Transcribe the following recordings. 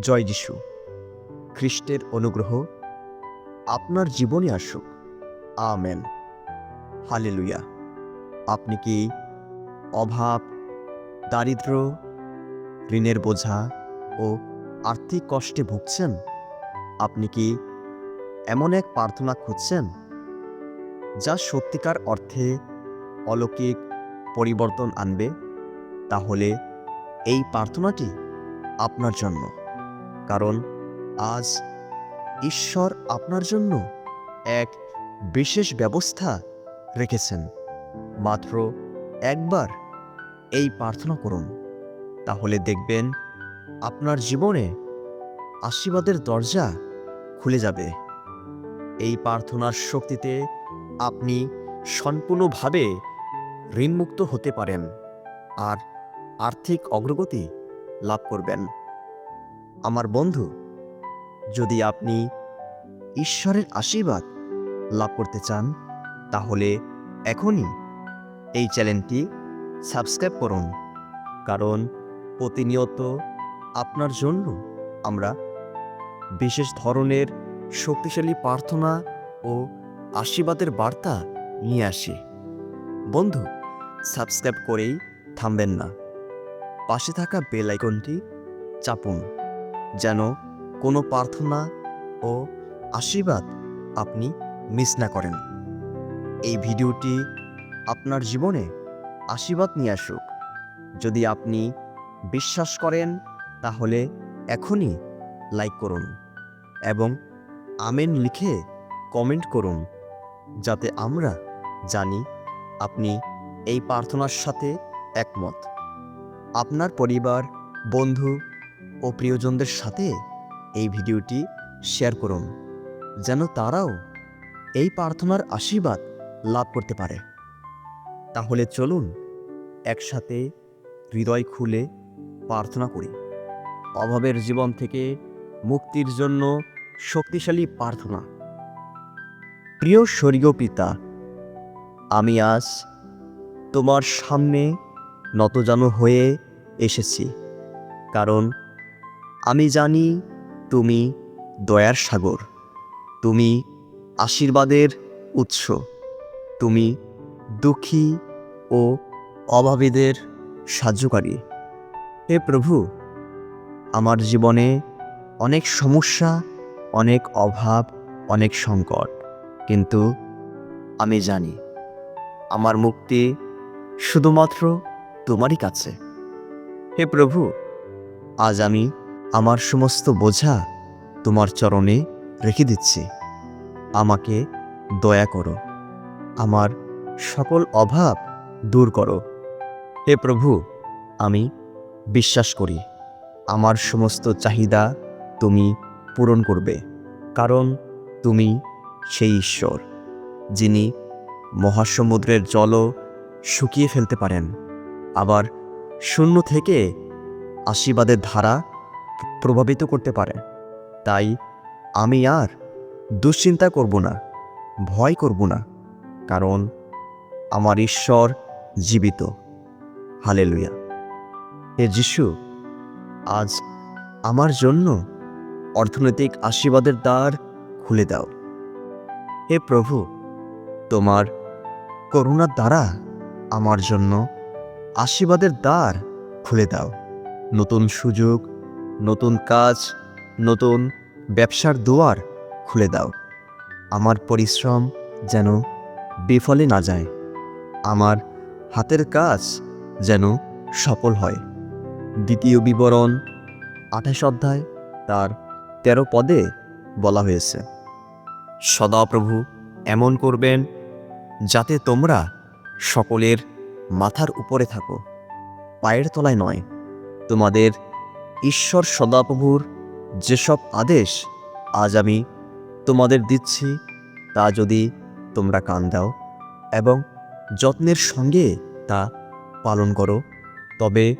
জয় যিশু। খ্রিস্টের অনুগ্রহ আপনার জীবনে আসুক। আমেন। হালেলুয়া। আপনি কি অভাব, দারিদ্র, ঋণের বোঝা ও আর্থিক কষ্টে ভুগছেন? আপনি কি এমন এক প্রার্থনা খুঁজছেন? যা সত্যিকার অর্থে অলৌকিক পরিবর্তন আনবে? তাহলে এই প্রার্থনাটি আপনার জন্য। কারণ আজ ঈশ্বর আপনার জন্য এক বিশেষ ব্যবস্থা রেখেছেন। মাত্র একবার এই প্রার্থনা করুন। তাহলে দেখবেন আপনার জীবনে আশীর্বাদের দরজা খুলে যাবে। এই প্রার্থনার শক্তিতে আপনি সম্পূর্ণভাবে ঋণমুক্ত হতে পারেন আর আর্থিক অগ্রগতি লাভ করবেন। আমার বন্ধু, যদি আপনি ঈশ্বরের আশীর্বাদ লাভ করতে চান, তাহলে এখনই এই চ্যানেলটি সাবস্ক্রাইব করুন। কারণ প্রতিনিয়ত আপনার জন্য আমরা বিশেষ ধরনের শক্তিশালী প্রার্থনা ও আশীর্বাদের বার্তা নিয়ে আসি। বন্ধু, সাবস্ক্রাইব করেই থামবেন না। পাশে থাকা বেল আইকনটি চাপুন। যেন কোনো প্রার্থনা ও আশীর্বাদ আপনি মিস না করেন। এই ভিডিওটি আপনার জীবনে আশীর্বাদ নিয়ে আসুক। যদি আপনি বিশ্বাস করেন, তাহলে এখনই লাইক করুন এবং আমেন লিখে কমেন্ট করুন যাতে আমরা জানি আপনি এই প্রার্থনার সাথে একমত। আপনার পরিবার, বন্ধু ও প্রিয়জনদের সাথে এই ভিডিওটি শেয়ার করুন, যেন তারাও এই প্রার্থনার আশীর্বাদ লাভ করতে পারে। তাহলে চলুন একসাথে হৃদয় খুলে প্রার্থনা করি। অভাবের জীবন থেকে মুক্তির জন্য শক্তিশালী প্রার্থনা। প্রিয় স্বর্গীয় পিতা, আমি আজ তোমার সামনে নতজানু হয়ে এসেছি, কারণ আমি জানি তুমি দয়ার সাগর, তুমি আশীর্বাদের উৎস, তুমি দুঃখী ও অভাবীদের সাহায্যকারী। হে প্রভু, আমার জীবনে অনেক সমস্যা, অনেক অভাব, অনেক সংকট, কিন্তু আমি জানি আমার মুক্তি শুধুমাত্র তোমারই কাছে। হে প্রভু, আজ আমি আমার সমস্ত বোঝা তোমার চরণে রেখে দিচ্ছি। আমাকে দয়া করো। আমার সকল অভাব দূর করো। হে প্রভু, আমি বিশ্বাস করি। আমার সমস্ত চাহিদা তুমি পূরণ করবে, কারণ তুমি সেই ঈশ্বর, যিনি মহাসমুদ্রের জলও শুকিয়ে ফেলতে পারেন। আবার শূন্য থেকে আশীর্বাদের ধারা প্রভাবিত করতে পারে। তাই আমি আর দুশ্চিন্তা করব না, ভয় করব না, কারণ আমার ঈশ্বর জীবিত। হালেলুয়া। হে যিশু, আজ আমার জন্য অর্থনৈতিক আশীর্বাদের দ্বার খুলে দাও। হে প্রভু, তোমার করুণার দ্বারা আমার জন্য আশীর্বাদের দ্বার খুলে দাও। নতুন সুযোগ নতুন কাজ, নতুন ব্যবসার দুয়ার খুলে দাও। আমার পরিশ্রম যেন বিফলে না যায়। আমার হাতের কাজ যেন সফল হয়। দ্বিতীয় বিবরণ, আঠাশ অধ্যায়, তার তেরো পদে বলা হয়েছে। সদাপ্রভু এমন করবেন যাতে তোমরা সকলের মাথার উপরে থাকো, পায়ের তলায় নয়, তোমাদের ঈশ্বর সদাপ্রভুর যেসব আদেশ আজ আমি তোমাদের দিচ্ছি, তা যদি তোমরা কান দাও এবং যত্নের সঙ্গে তা পালন করো, তবে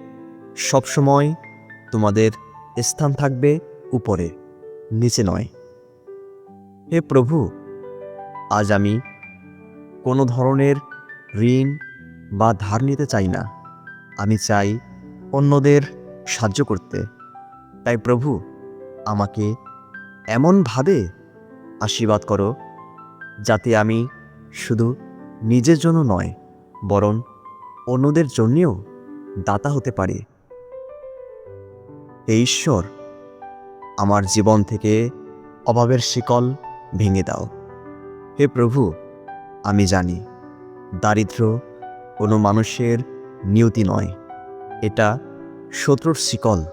সবসময় তোমাদের স্থান থাকবে উপরে, নিচে নয়। হে প্রভু, আজ আমি কোনো ধরনের ঋণ বা ধার নিতে চাই না। আমি চাই অন্যদের সাহায্য করতে। তাই প্রভু, আমাকে এমনভাবে আশীর্বাদ করো যাতে আমি শুধু নিজের জন্য নয়, বরং অন্যদের জন্যেও দাতা হতে পারি। হে ঈশ্বর, আমার জীবন থেকে অভাবের শিকল ভেঙে দাও। হে প্রভু, আমি জানি দারিদ্র কোনো মানুষের নিয়তি নয়। এটা শত্রুর শিকল।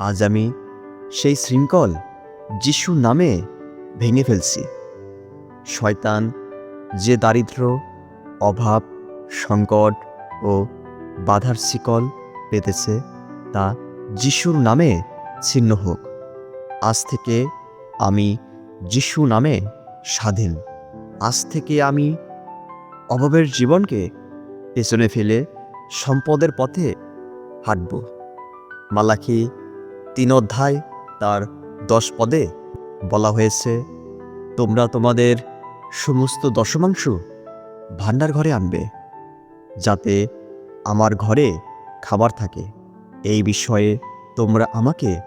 আজ আমি সেই শৃঙ্খল যিশুর নামে ভেঙে ফেলছি। শয়তান, যে দারিদ্র অভাব, সংকট ও বাধার শিকল পেতেছে, তা যিশুর নামে ছিন্ন হোক। আজ থেকে আমি যিশু নামে স্বাধীন। আজ থেকে আমি অভাবের জীবনকে পেছনে ফেলে সম্পদের পথে হাঁটব। মালাকি তিন অধ্যায় তার দশ পদে বলা হয়েছে, তোমরা তোমাদের সমস্ত দশমাংশ ভাণ্ডার ঘরে আনবে, যাতে আমার ঘরে খাবার থাকে। এই বিষয়ে তোমরা আমাকে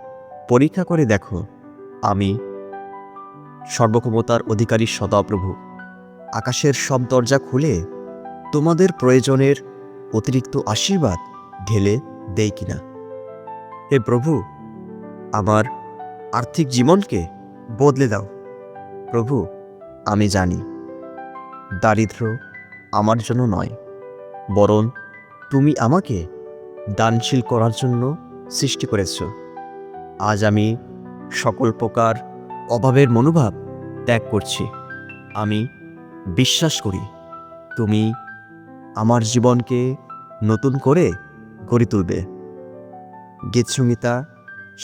পরীক্ষা করে দেখো। আমি সর্বক্ষমতার অধিকারী সদাপ্রভু। আকাশের সব দরজা খুলে তোমাদের প্রয়োজনের অতিরিক্ত আশীর্বাদ ঢেলে দেই কিনা? হে প্রভু, আমার আর্থিক জীবনকে বদলে দাও। প্রভু, আমি জানি, দারিদ্র আমার জন্য নয়, বরং তুমি আমাকে দানশীল করার জন্য সৃষ্টি করেছ। আজ আমি সকল প্রকার অভাবের মনোভাব ত্যাগ করছি। আমি বিশ্বাস করি, তুমি আমার জীবনকে নতুন করে গড়ে তুলবে। গীতসংহিতা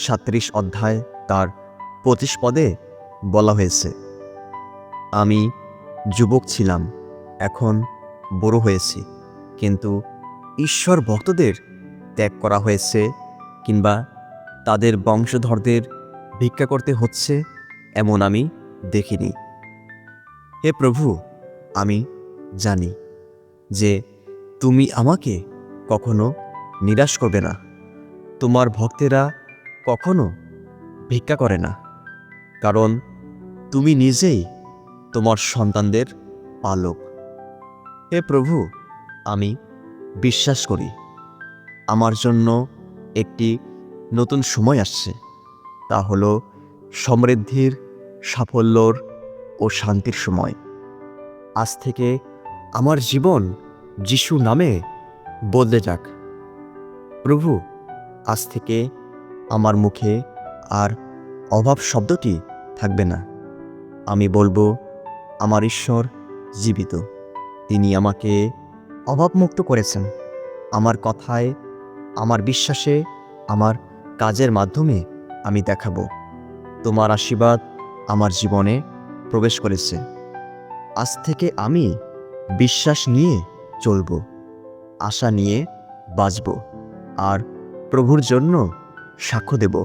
সাত্রিশ অধ্যায় তার পঁচিশ পদে বলা হয়েছে, আমি যুবক ছিলাম, এখন বড় হয়েছি, কিন্তু ঈশ্বর ভক্তদের ত্যাগ করা হয়েছে কিংবা তাদের বংশধরদের ভিক্ষা করতে হচ্ছে এমন আমি দেখিনি। হে প্রভু, আমি জানি যে তুমি আমাকে কখনো নিরাশ করবে না। তোমার ভক্তেরা কখনো ভিক্ষা করে না। কারণ তুমি নিজেই তোমার সন্তানদের পালক। হে প্রভু, আমি বিশ্বাস করি, আমার জন্য একটি নতুন সময় আসছে। তা হল সমৃদ্ধির, সাফল্যর ও শান্তির সময়। আজ থেকে আমার জীবন যিশু নামে বদলে যাক। প্রভু, আজ থেকে আমার মুখে আর অভাব শব্দটি থাকবে না। আমি বলব, আমার ঈশ্বর জীবিত। তিনি আমাকে অভাবমুক্ত করেছেন। আমার কথায়, আমার বিশ্বাসে, আমার কাজের মাধ্যমে আমি দেখাবো। তোমার আশীর্বাদ আমার জীবনে প্রবেশ করেছে। আজ থেকে আমি বিশ্বাস নিয়ে চলব। আশা নিয়ে বাঁচব। আর প্রভুর জন্য সাক্ষ্য দেব।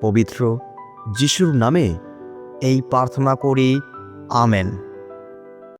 পবিত্র যিশুর নামে এই প্রার্থনা করি আমেন।